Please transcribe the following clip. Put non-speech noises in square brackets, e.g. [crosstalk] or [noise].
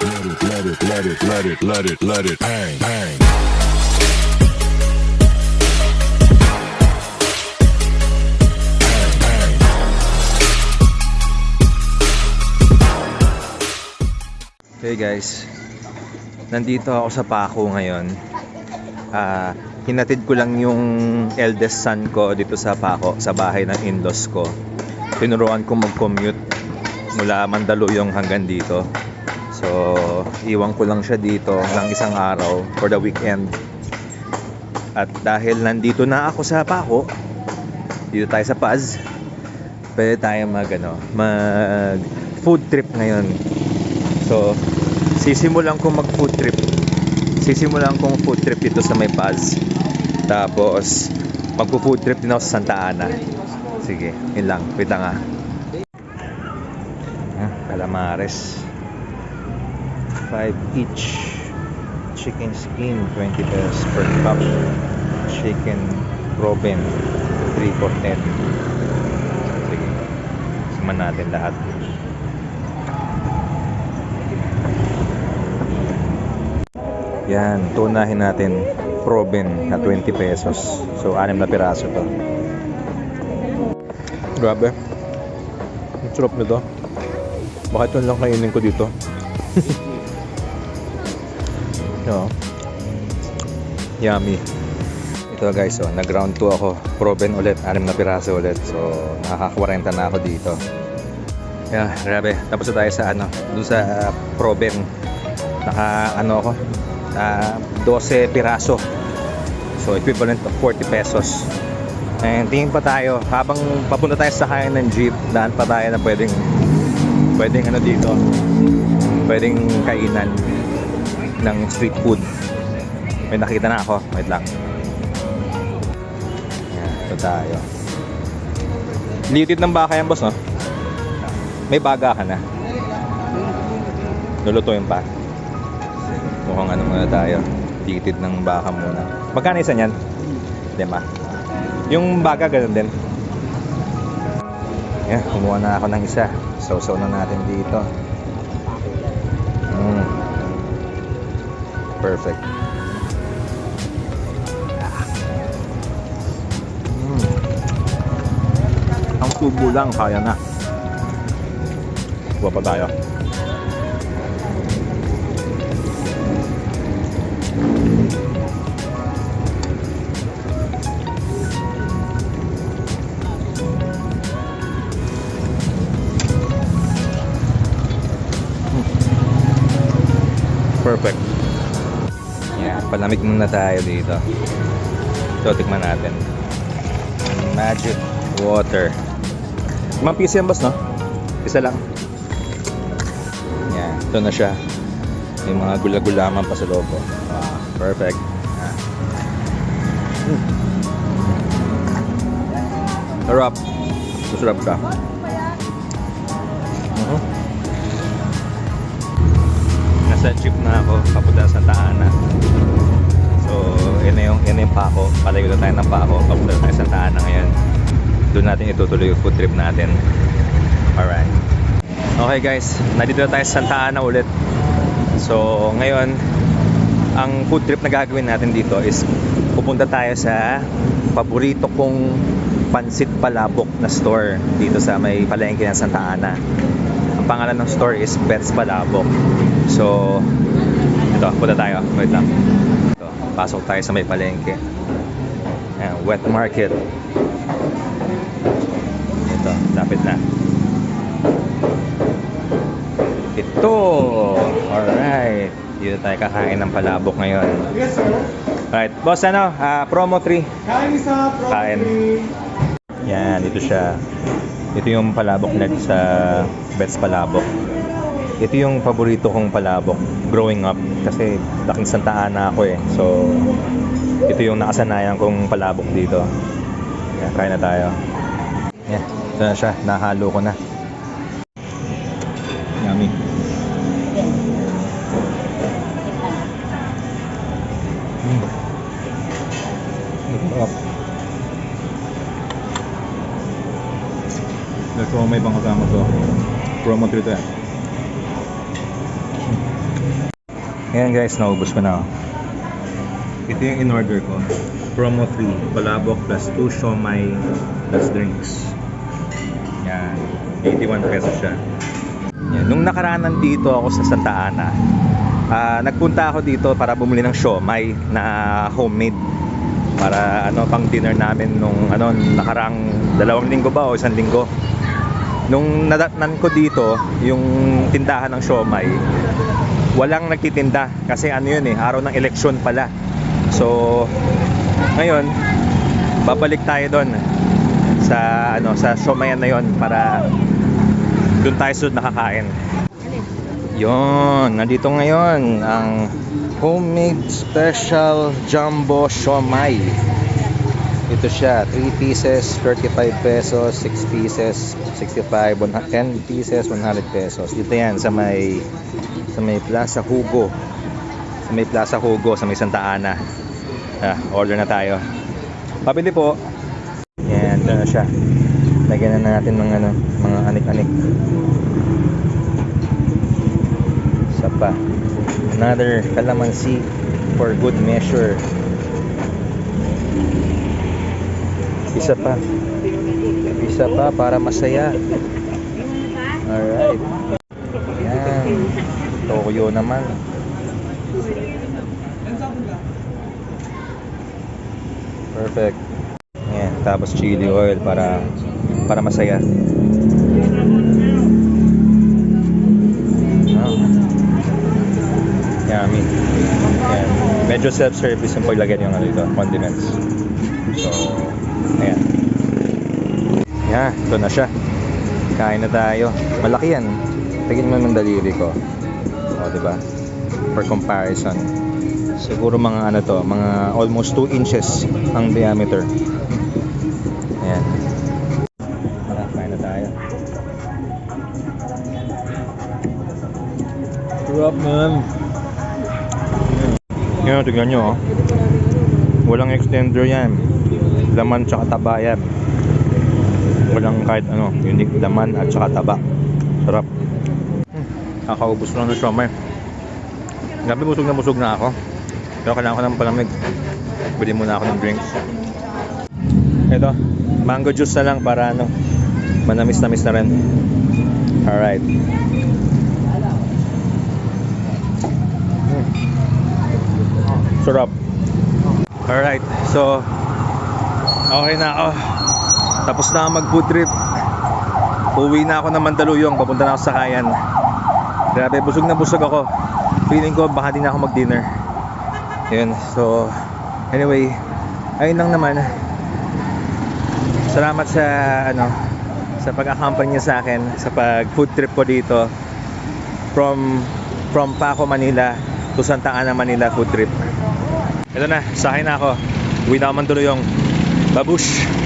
Let it, let it, let it, let it, let it, let it bang, bang. Hey guys, nandito ako sa Paco ngayon. Ah, hinatid ko lang yung eldest son ko dito sa Paco, sa bahay ng in-laws ko. Tinuruan ko mag-commute mula Mandaluyong hanggang dito. So, iwan ko lang siya dito ng isang araw for the weekend. At dahil nandito na ako sa Paco, dito tayo sa Paz, pwede tayo mag, ano, mag food trip ngayon. So, sisimulan ko mag food trip. Sisimulan kong food trip dito sa may Paz. Tapos, magpo-food trip din ako sa Santa Ana. Sige, yun lang. Wait lang ah. Ah, calamares. 5 each. Chicken skin, 20 pesos per cup. Chicken Robin, 3 for 10. Sige. Suman natin lahat. Yan, tunahin natin Proben na 20 pesos. So, anim na piraso to. Grabe. Ang sarap nito. Bakit yun lang kainin ko dito? [laughs] no. Yummy. Ito guys, oh, nag-round 2 ako. Proben ulit, anim na piraso ulit. So, nakaka-40 na ako dito. Yeah, grabe. Tapos na tayo sa ano, dun sa uh, Proben. Naka ano ako, ah 12 piraso. So equivalent of 40 pesos. And tingin pa tayo, habang papunta tayo sa kayan ng jeep, daan pa tayo na pwedeng pwedeng ano dito, pwedeng kainan ng street food. May nakita na ako, wait lang. Yan, ito tayo. Litid ng baka yan, boss, no? May baga ka na. Lulutuin pa. Mukhang ano muna tayo. Titid ng baka muna. Magkano isa niyan? Lima. Yung baga ganun din. Yan, kumuha na ako ng isa. Sausaw na natin dito. Mm. Perfect. Mm. Ang tubo lang, kaya na. Kuha pa tayo. Palamig muna tayo dito. Ito, tikman natin. Magic water. Mga piso yan, boss, no? Isa lang. Yan, ito na siya. May mga gula-gulaman pa sa loob. oh. Ah, perfect. Hmm. Sarap. Masarap siya. Mhm. Nasa jeep na ako, papunta sa Santa Ana. So, yun na yung, yun na yung pako. Palayo na tayo ng pako. Papunta tayo sa Santa Ana ngayon. Doon natin itutuloy yung food trip natin. Alright. Okay guys, nandito na tayo sa Santa Ana ulit. So, ngayon, ang food trip na gagawin natin dito is pupunta tayo sa paborito kong pansit palabok na store dito sa may palengke ng Santa Ana. Ang pangalan ng store is Bets Palabok. So, ito, punta tayo. Wait lang. Pasok tayo sa may palengke. Ayan, wet market. Ito, lapit na. Ito! Alright. Dito tayo kakain ng palabok ngayon. Yes, sir. Alright, boss ano? ah, promo 3. Kain isa, Kain. Yan, dito siya. Ito yung palabok net sa Bets Palabok. Ito yung paborito kong palabok growing up kasi laking Santa Ana ako eh. So, ito yung nakasanayan kong palabok dito. Yan, kain na tayo. Yan, ito na siya. Nahalo ko na. Yummy. Mm. Sarap. Ito may pang kasama to. Promo 3 to yan. Ayan guys, naubos ko na. oh. Ito yung in-order ko. Promo 3, palabok plus 2 siomay plus drinks. Yan. 81 pesos siya. Yan. Nung nakaraan nandito ako sa Santa Ana, ah, nagpunta ako dito para bumili ng siomay na homemade para ano pang dinner namin nung ano nakarang dalawang linggo ba o isang linggo nung nadatnan ko dito yung tindahan ng siomay walang nagtitinda kasi ano yun eh araw ng eleksyon pala. So ngayon babalik tayo doon sa ano sa siomayan na yon para doon tayo sunod nakakain yon nandito ngayon ang homemade special jumbo siomay. Ito siya 3 pieces 35 pesos 6 pieces 65 100 10 pieces 100 pesos. Dito yan sa may sa may Plaza Hugo. Sa may Plaza Hugo sa may Santa Ana. Ah, order na tayo. Pabili po. Yan ito na siya. Lagyan na natin ng ano, mga anik-anik. Isa pa. Another calamansi for good measure. Isa pa. Isa pa para masaya. Alright Tokyo naman perfect yan tapos chili oil para para masaya Ah. Yummy. Yan. Medyo self-service yung paglagyan yung ano condiments. So, ayan. Yan, ito na siya. Kain na tayo. Malaki yan. Tingin mo ng daliri ko. O, di ba? For comparison. Siguro mga ano to, mga almost 2 inches ang diameter. Ayan. Tara, kain na tayo. Sarap man. Yan, tignan nyo oh. Walang extender yan. Laman tsaka taba yan. Walang kahit ano, unique laman at tsaka taba. Sarap. Hmm. Kakaubos lang ng siomay. Gabi busog na busog na ako. Pero kailangan ko ng palamig. Bili muna ako ng drinks. Ito, mango juice na lang para ano, manamis-namis na rin. Alright. Sarap. Alright, so okay na ako. Tapos na mag food trip. Uwi na ako ng Mandaluyong, papunta na ako sa Kayan. Grabe, busog na busog ako. Feeling ko baka di na ako mag-dinner. Yun, so anyway, ayun lang naman. Salamat sa ano sa pag-accompany sa akin sa pag food trip ko dito from from Paco, Manila to Santa Ana, Manila food trip. Ito na, sa akin na ako. Uwi na ako man yung babush.